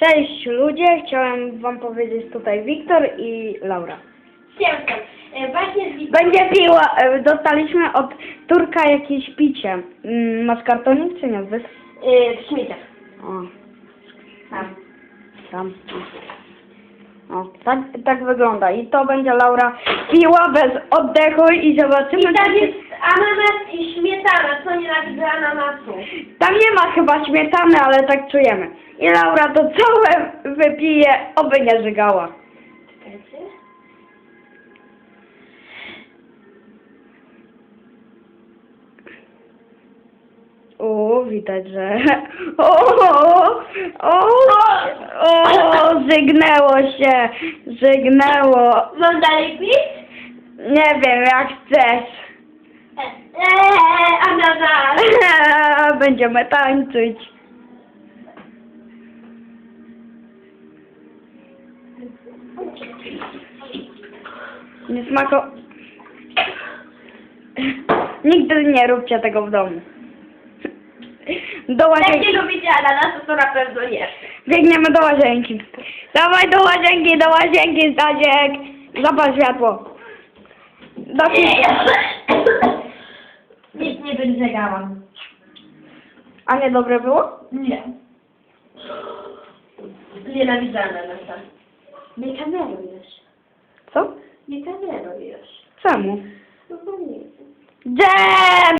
Cześć ludzie, chciałem wam powiedzieć tutaj Wiktor i Laura. Siemka. E, Właśnie z Będzie piła, e, dostaliśmy od Turka jakieś picie. Mm, Masz kartonik czy nie? Wys... e, w śmieciach. O, Tam. tam. O, tak, tak wygląda. I to będzie Laura piła bez oddechu i zobaczymy. I tam czy- jest ananas i śmietana, co nienawidzę ananasu. Tam nie ma chyba śmietany, ale tak czujemy. I Laura to całe wypije, oby nie żygała. Czekajcie. O, widać, że... O, o, o, żygnęło się, żygnęło. Mam dalej pić? Nie wiem, jak chcesz. Eee, ananas. Będziemy tańczyć. Nie smako... Nigdy nie róbcie tego w domu. Do Jak łazienki. nie lubicie ananasu, to na pewno nie. Biegniemy do łazienki. Dawaj do łazienki, do łazienki, Stasiek. Zapal światło. Do Nic nie wyżegałam. A nie dobre było? Nie. Nienawidzę ananasa. Nie kamerujesz. Co? Nie kamerujesz. Czemu? No bo nie. Jam!